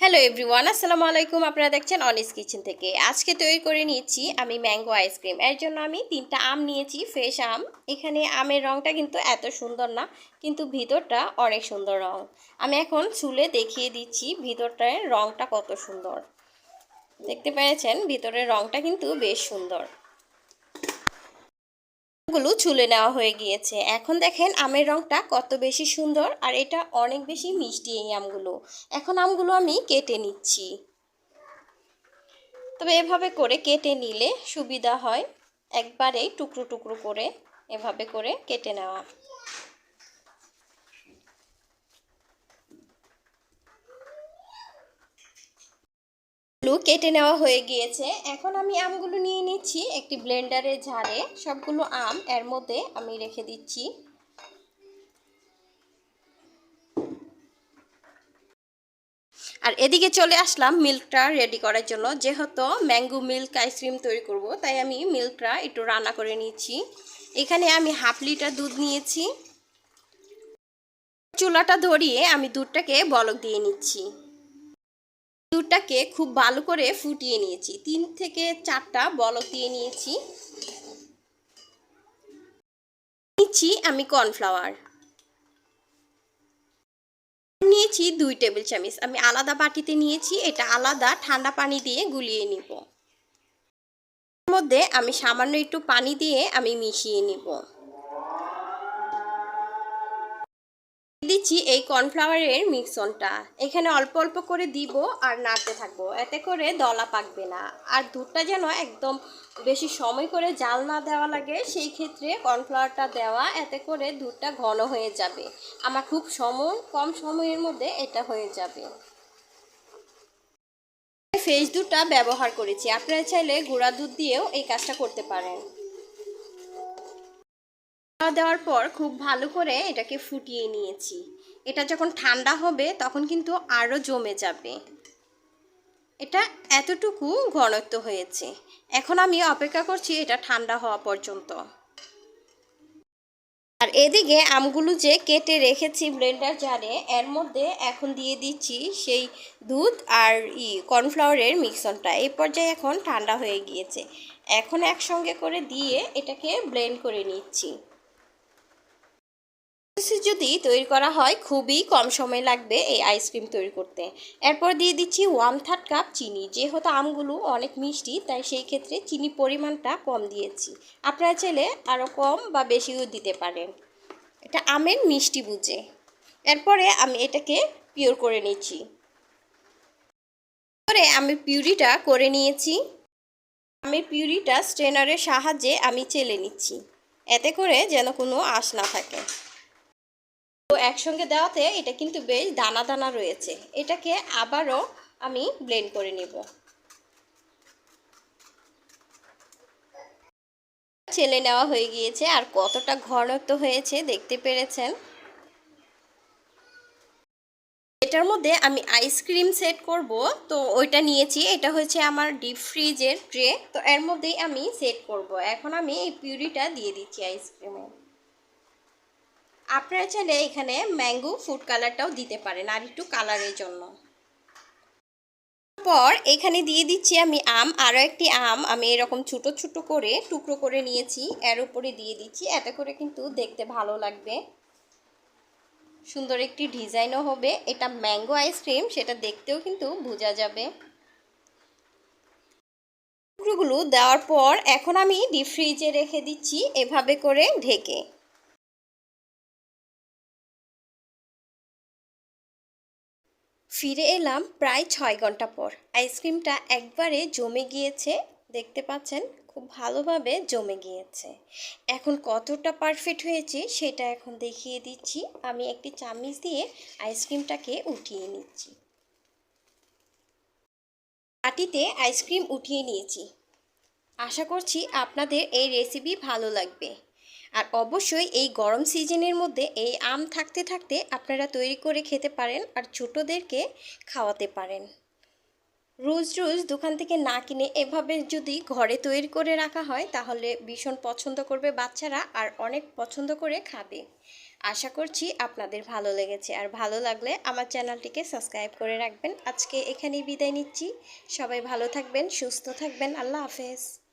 Hello everyone আসসালামু আলাইকুম। আপনারা দেখছেন অনিস কিচেন থেকে। আজকে তৈরি করে নিয়েছি আমি ম্যাঙ্গো আইসক্রিম এর জন্য আমি তিনটা আম নিয়েছি, ফ্রেশ আম। এখানে আমের রঙটা কিন্তু এত সুন্দর না, কিন্তু ভিতরটা অনেক সুন্দর রং। আমি এখন চুলে দেখিয়ে দিচ্ছি ভিতরটার রঙটা কত সুন্দর। দেখতে পেরেছেন ভিতরের রঙটা কিন্তু বেশ সুন্দর। গুলো চুলে নেওয়া হয়ে গিয়েছে। এখন দেখেন আমের রংটা কত বেশি সুন্দর আর এটা অনেক বেশি মিষ্টি এই আমগুলো। এখন আমগুলো আমি কেটে নিচ্ছি। তবে এভাবে করে কেটে নিলে সুবিধা হয়। একবারেই টুকরো টুকরো করে এভাবে করে কেটে নেওয়া। কেটে নেওয়া হয়ে গিয়েছে। এখন আমি আমগুলো নিয়ে নিচ্ছি একটি ব্লেন্ডারে ঝাড়ে। সবগুলো আম এর মধ্যে আমি রেখে দিচ্ছি। আর এদিকে চলে আসলাম মিল্কটা রেডি করার জন্য। যেহেতু ম্যাঙ্গো মিল্ক আইসক্রিম তৈরি করব, তাই আমি মিল্কটা একটু রান্না করে নিচ্ছি। এখানে আমি হাফ লিটার দুধ নিয়েছি। চুলাটা ধরিয়ে আমি দুধটাকে বলক দিয়ে নিচ্ছি। দুধটাকে খুব ভালো করে ফুটিয়ে নিয়েছি। তিন থেকে চারটা বলক দিয়ে নিয়েছি। নিচ্ছি আমি কর্নফ্লাওয়ার। নিয়েছি দুই টেবিল চামচ। আমি আলাদা বাটিতে নিয়েছি। এটা আলাদা ঠান্ডা পানি দিয়ে গুলিয়ে নিব। মধ্যে আমি সামান্য একটু পানি দিয়ে আমি মিশিয়ে নিব। দিচ্ছি এই কর্নফ্লাওয়ারের মিক্সনটা। এখানে অল্প অল্প করে দিব আর নাড়তে থাকব। এতে করে দলা পাকবে না। আর দুধটা যেন একদম বেশি সময় করে জাল না দেওয়া লাগে, সেই ক্ষেত্রে কর্নফ্লাওয়ারটা দেওয়া, এতে করে দুধটা ঘন হয়ে যাবে। আমার খুব সময়, কম সময়ের মধ্যে এটা হয়ে যাবে। ফেস দুধটা ব্যবহার করেছি। আপনারা চাইলে গুঁড়া দুধ দিয়েও এই কাজটা করতে পারেন। দেওয়ার পর খুব ভালো করে এটাকে ফুটিয়ে নিয়েছি। এটা যখন ঠান্ডা হবে, তখন কিন্তু আরও জমে যাবে। এটা এতটুকু ঘনত্ব হয়েছে। এখন আমি অপেক্ষা করছি এটা ঠান্ডা হওয়া পর্যন্ত। আর এদিকে আমগুলো যে কেটে রেখেছি ব্লেন্ডার জারে, এর মধ্যে এখন দিয়ে দিচ্ছি সেই দুধ আর ই কর্নফ্লাওয়ারের মিক্সনটা। এই পর্যায়ে এখন ঠান্ডা হয়ে গিয়েছে। এখন একসঙ্গে করে দিয়ে এটাকে ব্লেন্ড করে নিচ্ছি। যদি তৈরি করা হয়, খুবই কম সময় লাগবে এই আইসক্রিম তৈরি করতে। এরপর দিয়ে দিচ্ছি ওয়ান থার্ড কাপ চিনি। যেহেতু আমগুলো অনেক মিষ্টি, তাই সেই ক্ষেত্রে চিনি পরিমাণটা কম দিয়েছি। আপনারা চাইলে আরও কম বা বেশিও দিতে পারেন। এটা আমের মিষ্টি বুঝে। এরপরে আমি এটাকে পিওর করে নিচ্ছি। পরে আমি পিউরিটা করে নিয়েছি। আমি পিউরিটা স্ট্রেনারের সাহায্যে আমি চেলে নিচ্ছি। এতে করে যেন কোনো আশ না থাকে। একসঙ্গে দেওয়াতে এটা কিন্তু বেশ দানা দানা রয়েছে। এটাকে আবারও আমি ব্লেন্ড করে নেব। ছেলে নেওয়া হয়ে গিয়েছে আর কতটা ঘনত্ব হয়েছে দেখতে পেরেছেন? এটার মধ্যে আমি আইসক্রিম সেট করব। তো ওইটা নিয়েছি। এটা হচ্ছে আমার ডিপ ফ্রিজের ট্রে তো এর মধ্যেই আমি সেট করব। এখন আমি এই পিউরিটা দিয়ে দিচ্ছি আইসক্রিমে আপনারা চাইলে এখানে ম্যাঙ্গো ফুড কালারটাও দিতে পারেন, আর একটু কালারের জন্য। পর এখানে দিয়ে দিচ্ছি আমি আম, আরও একটি আম। আমি এরকম ছোট ছোট করে টুকরো করে নিয়েছি, এর উপরে দিয়ে দিচ্ছি। এতে করে কিন্তু দেখতে ভালো লাগবে। সুন্দর একটি ডিজাইনও হবে। এটা ম্যাঙ্গো আইসক্রিম সেটা দেখতেও কিন্তু বোঝা যাবে। টুকরোগুলো দেওয়ার পর এখন আমি ডিপ ফ্রিজে রেখে দিচ্ছি, এভাবে করে ঢেকে। ফিরে এলাম প্রায় ছয় ঘণ্টা পর। আইসক্রিমটা একবারে জমে গিয়েছে, দেখতে পাচ্ছেন? খুব ভালোভাবে জমে গিয়েছে। এখন কতটা পারফেক্ট হয়েছে সেটা এখন দেখিয়ে দিচ্ছি। আমি একটি চামিচ দিয়ে আইসক্রিমটাকে উঠিয়ে নিচ্ছি। বাটিতে আইসক্রিম উঠিয়ে নিয়েছি। আশা করছি আপনাদের এই রেসিপি ভালো লাগবে। আর অবশ্যই এই গরম সিজনের মধ্যে এই আম থাকতে থাকতে আপনারা তৈরি করে খেতে পারেন আর ছোটোদেরকে খাওয়াতে পারেন। রোজ রোজ দোকান থেকে না কিনে এভাবে যদি ঘরে তৈরি করে রাখা হয়, তাহলে ভীষণ পছন্দ করবে বাচ্চারা আর অনেক পছন্দ করে খাবে। আশা করছি আপনাদের ভালো লেগেছে। আর ভালো লাগলে আমার চ্যানেলটিকে সাবস্ক্রাইব করে রাখবেন। আজকে এখানেই বিদায় নিচ্ছি। সবাই ভালো থাকবেন, সুস্থ থাকবেন। আল্লাহ হাফেজ।